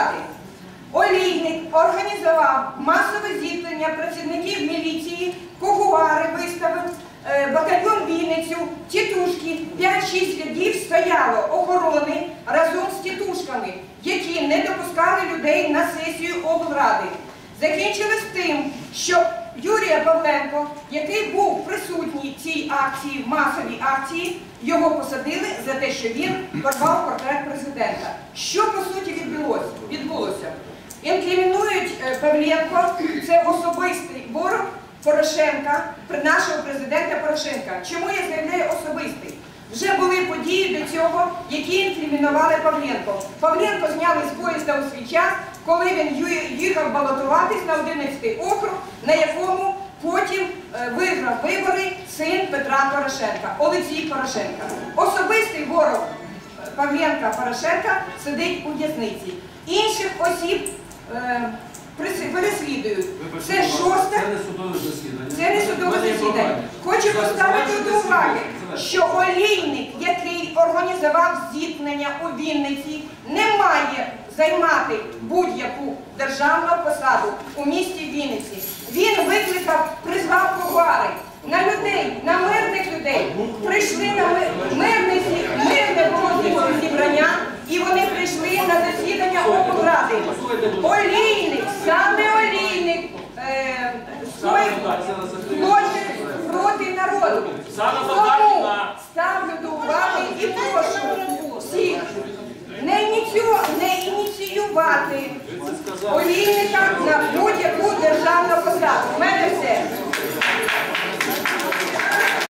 облради. Олійник організував масове зіткнення працівників міліції, кугуари виставив, е, батальйон Вінницю, тітушки, 5-6 рядів стояло охорони разом з тітушками, які не допускали людей на сесію облради. Закінчилось тим, що Юрія Павленко, який був присутній цій акції, масовій акції, його посадили за те, що він порвав портрет президента. Що по суті? Інкримінують е, Павленко, це особистий ворог Порошенка, нашого президента Порошенка. Чому я заявляю особистий? Вже були події до цього, які інкримінували Павленко. Павленко зняли з поїзда у свій час, коли він їхав балотуватись на 11 округ, на якому потім е, виграв вибори син Петра Порошенка, Олексій Порошенка. Особистий ворог е, Павленка Порошенка сидить у в'язниці. Прис- переслідують. Це шоста. Це не судове засідання. Це не судове засідання. Хочу поставити до уваги, що олійник, який організував зіткнення у Вінниці, не має займати будь-яку державну посаду у місті Вінниці. Він викликав, призвав повари засідання облради. Олійник, саме олійник, е, злочин проти народу. Тому ставлю до уваги і прошу всіх не ініціювати олійника на будь